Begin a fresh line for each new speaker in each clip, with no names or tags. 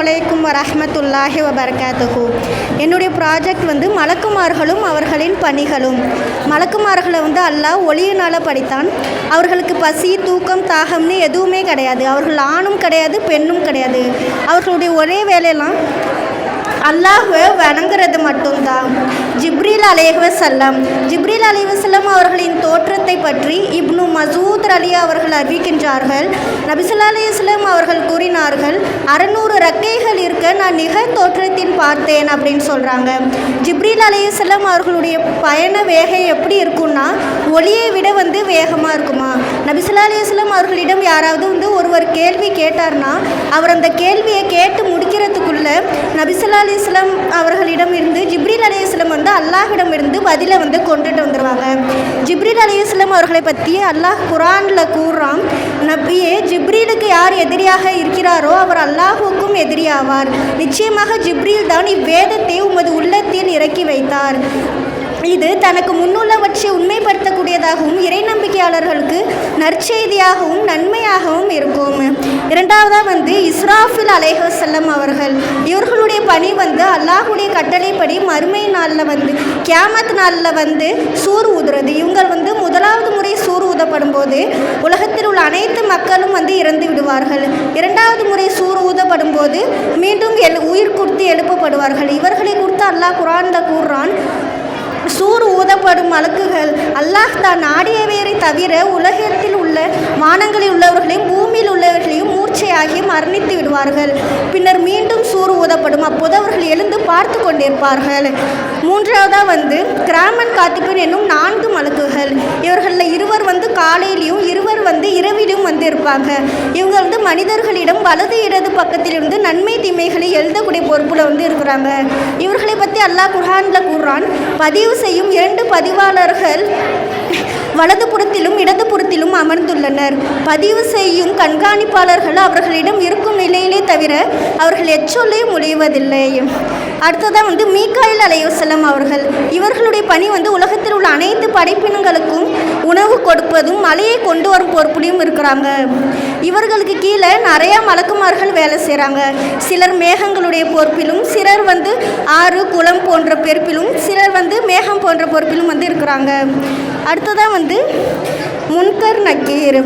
அலைக்கும் வரஹ்மத்துல்லாஹி வபர்காத்துகு என்னுடைய ப்ராஜெக்ட் வந்து மலக்குமார்களும் அவர்களின் பணிகளும். மலக்குமார்களை வந்து அல்லாஹ் ஒளியினால் படித்தான். அவர்களுக்கு பசி தூக்கம் தாகம்னு எதுவுமே கிடையாது. அவர்கள் ஆணும் கிடையாது பெண்ணும் கிடையாது. அவர்களுடைய ஒரே வேலையெல்லாம் அல்லாஹுவை வணங்குறது மட்டும்தான். ஜிப்ரீல் அலைவசல்லம் ஜிப்ரீல் அலைவசல்லம் அவர்களின் தோற்றத்தை பற்றி இப்னு மசூத் அலி அவர்கள் அறிவிக்கின்றார்கள். நபிசுல்லா அலையம் அவர்கள் கூறினார்கள் அறநூறு ரக்கைகள் இருக்க நான் நிகழ் தோற்றத்தின் பார்த்தேன் அப்படின்னு சொல்கிறாங்க ஜிப்ரீல் அலையம் அவர்களுடைய பயண வேகை எப்படி இருக்கும்னா ஒளியை விட வந்து வே நபிசுல்லா அவர்களிடம் யாராவது வந்து ஒருவர் கேள்வி கேட்டார்னா அவர் அந்த கேள்வியை கேட்டு முடிக்கிறதுக்குள்ள நபிசுல்லா அலிஸ்லாம் அவர்களிடம் இருந்து ஜிப்ரீல் அலையாஸ்லம் வந்து அல்லாஹிடம் இருந்து பதிலை வந்து கொண்டுட்டு வந்துடுவாங்க ஜிப்ரீல் அலையாஸ்லம் அவர்களை பற்றி அல்லாஹ் குரானில் கூறுறான் நபியே ஜிப்ரீலுக்கு யார் எதிரியாக இருக்கிறாரோ அவர் அல்லாஹுக்கும் எதிரியாவார். நிச்சயமாக ஜிப்ரீல் தான் இவ்வேதத்தை உமது உள்ளத்தில் இறக்கி வைத்தார். இது தனக்கு முன்னுள்ளவற்றை உண்மைப்படுத்தக்கூடியதாகவும் இறை நம்பிக்கையாளர்களுக்கு நற்செய்தியாகவும் நன்மையாகவும் இருக்கும். இரண்டாவதாக வந்து இஸ்ராஃபில் அலைஹசல்லம் அவர்கள் இவர்களுடைய பணி வந்து அல்லாஹுடைய கட்டளைப்படி மறுமை நாளில் வந்து கியாமத் நாளில் வந்து சூர் ஊதுறது. இவங்க வந்து முதலாவது முறை சூர் ஊதப்படும் போது உலகத்தில் உள்ள அனைத்து மக்களும் வந்து இறந்து விடுவார்கள். இரண்டாவது முறை சூர் ஊதப்படும் போது மீண்டும் எழு உயிர் கொடுத்து எழுப்பப்படுவார்கள். இவர்களை குறித்து அல்லாஹ் குரானில் கூறுறான் சூர் ஊதப்படும் அழுக்குகள். அல்லாஹ் தான் நாடியவரை தவிர உலகத்தில் உள்ள வானங்களில் உள்ளவர்களையும் பூமியில் உள்ளவர்களையும் மூர்ச்சையாகி மரணித்து விடுவார்கள். பின்னர் மீண்டும் சூறு ஊதப்படும். அப்போது அவர்கள் எழுந்து பார்த்து கொண்டிருப்பார்கள். மூன்றாவதாக வந்து கிராமன் காத்திப்பன் என்னும் நான்கு மலக்குகள். இவர்களில் இருவர் வந்து காலையிலையும் இருவர் வந்து இரவிலும் வந்து இருப்பாங்க இவங்க வந்து மனிதர்களிடம் வலது இடது பக்கத்திலிருந்து நன்மை தீமைகளை எழுதக்கூடிய பொறுப்பில் வந்து இருக்கிறாங்க. இவர்களை பற்றி அல்லாஹ் குர்ஹானில் கூறுறான். பதிவு செய்யும் இரண்டு பதிவாளர்கள் வலதுபுறத்திலும் இடதுபுறத்திலும் அமர்ந்துள்ளனர். பதிவு செய்யும் கண்காணிப்பாளர்கள் அவர்களிடம் இருக்கும் நிலையிலே தவிர அவர்கள் எச்சொல்லே முடிவதில்லை அடுத்ததாக வந்து மீக்காயில் அலையுசல்லம் அவர்கள். இவர்களுடைய பணி வந்து உலகத்தில் உள்ள அனைத்து படைப்பினங்களுக்கும் உணவு கொடுப்பதும் மலையை கொண்டு வரும் பொறுப்புலையும் இருக்கிறாங்க. இவர்களுக்கு கீழே நிறையா மலக்குமார்கள் வேலை செய்கிறாங்க சிலர் மேகங்களுடைய பொறுப்பிலும் சிலர் வந்து ஆறு குளம் போன்ற பொறுப்பிலும் சிலர் வந்து மேகம் போன்ற பொறுப்பிலும் வந்து இருக்கிறாங்க. அடுத்ததாக வந்து முன்கர் நக்கீர்.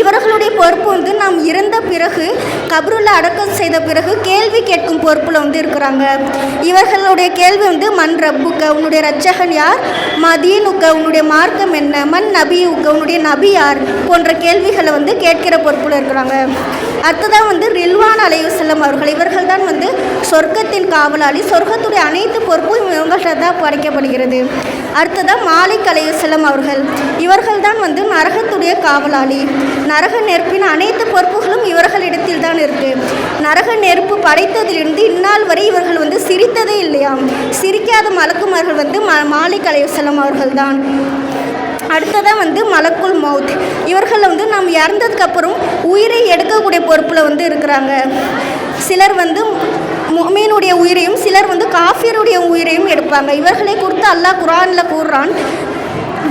இவர்களுடைய பொறுப்பு வந்து நாம் இறந்த பிறகு கபருல அடக்கம் செய்த பிறகு கேள்வி கேட்கும் பொறுப்பில் வந்து இருக்கிறாங்க. இவர்களுடைய கேள்வி வந்து மண் ரப்புக்க உன்னுடைய ரச்சகன் யார்? மதீனுக்க உன்னுடைய மார்க்கம் என்ன? மண் நபியுக்க உன்னுடைய நபி யார்? போன்ற கேள்விகளை வந்து கேட்கிற பொறுப்பில் இருக்கிறாங்க. அடுத்ததாக வந்து ரில்வான் அலை அவர்கள் இவர்கள் தான் வந்து சொர்க்கத்தின் காவலாளி சொர்க்கத்துடைய அனைத்து பொறுப்பும் இவங்கள்ட்ட தான் படைக்கப்படுகிறது அடுத்ததாக மாலிக் அலையுசல்லம் அவர்கள். இவர்கள் தான் வந்து நரகத்துடைய காவலாளி. நரக நெருப்பின் அனைத்து பொறுப்புகளும் இவர்களிடத்தில் தான் இருக்கு. நரக நெருப்பு படைத்ததிலிருந்து இந்நாள் வரை இவர்கள் வந்து சிரித்ததே இல்லையாம். சிரிக்காத மலக்குமார்கள் வந்து மா மாலிக் அலையுசல்லம் அவர்கள் தான் அடுத்ததாக வந்து மலக்குல் மவுத். இவர்கள் வந்து நாம் இறந்ததுக்கப்புறம் உயிரை எடுக்கக்கூடிய பொறுப்பில் வந்து இருக்கிறாங்க. சிலர் வந்து மீனுடைய உயிரையும் சிலர் வந்து காஃபியருடைய உயிரையும் எடுப்பாங்க. இவர்களை குறித்து அல்லாஹ் குரானில் கூறுறான்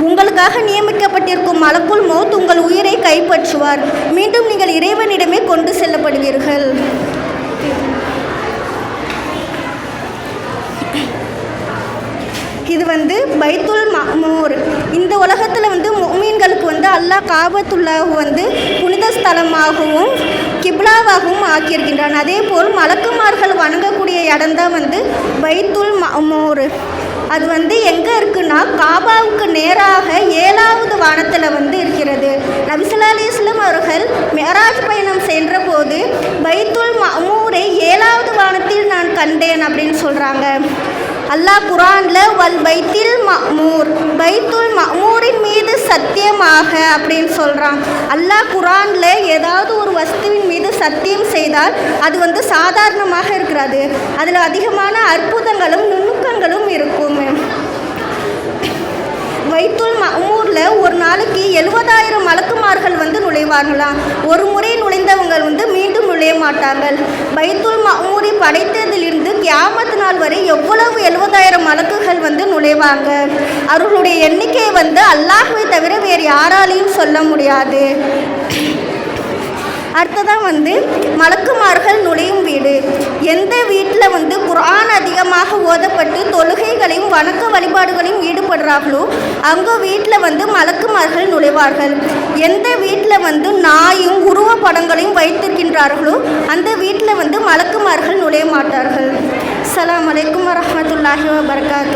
உங்களுக்காக நியமிக்கப்பட்டிருக்கும் மலக்குள் மௌத் உங்கள் உயிரை கைப்பற்றுவார். மீண்டும் நீங்கள் இறைவனிடமே கொண்டு செல்லப்படுவீர்கள். இது வந்து பைத்துல் மஹ்மூர் இந்த உலகத்தில் வந்து மீன்களுக்கு வந்து அல்லாஹ் காபத்துல்லாஹ் வந்து புனித ஸ்தலமாகவும் கிப்லாவாகவும் ஆக்கியிருக்கின்றான். அதே போல் மலக்குமார்கள் வணங்கக்கூடிய இடம்தான் வந்து பைத்துல் மோர். அது வந்து எங்கே இருக்குன்னா காபாவுக்கு நேராக ஏழாவது வானத்தில் வந்து இருக்கிறது. நபிசுல்லா அலி இஸ்லாம் அவர்கள் மெராஜ் பயணம் சென்ற போது பைத்துல் மமூரை ஏழாவது வானத்தில் நான் கண்டேன் அப்படின்னு சொல்கிறாங்க அல்லாஹ் குரான்ல வல் பைத்தில் மமூர் பைத்துல் மமூரின் மீது சத்தியமாக அப்படின்னு சொல்கிறான் அல்லாஹ் குரான்ல ஏதாவது ஒரு வஸ்துவின் மீது சத்தியம் செய்தால் அது வந்து சாதாரணமாக இருக்கிறது. அதில் அதிகமான அற்புதங்களும் நுணுக்கங்களும் இருக்கும். வைத்துல் மமூரில் ஒரு நாளைக்கு எழுபதாயிரம் மலக்குமார்கள் வந்து நுழைவார்களாம். ஒரு முறை நுழைந்தவங்க வந்து மீண்டும் மாட்டார்கள். பைத்துல் மமூரை படைத்ததிலிருந்து கியாமத் நாள் வரை எவ்வளவு எழுபதாயிரம் மலக்குகள் வந்து நுழைவாங்க? அவர்களுடைய எண்ணிக்கையை வந்து அல்லாஹுவை தவிர வேறு யாராலையும் சொல்ல முடியாது. அடுத்ததான் வந்து மலக்குமார்கள் நுழையும் வீடு. எந்த வீட்டில் குர்ஆன் அதிகமாக ஓதப்பட்டு தொழுகைகளையும் வணக்க வழிபாடுகளையும் ஈடுபடுறார்களோ அவங்க வீட்டில் வந்து மலக்குமார்கள் நுழைவார்கள். எந்த வீட்டில் வந்து நாயும் உருவ படங்களையும் வைத்திருக்கின்றார்களோ அந்த வீட்டில் வந்து மலக்குமார்கள் நுழைய மாட்டார்கள். அஸ்ஸலாமு வலைக்கம் வரமத்துல்லாஹி வபரகாத்து.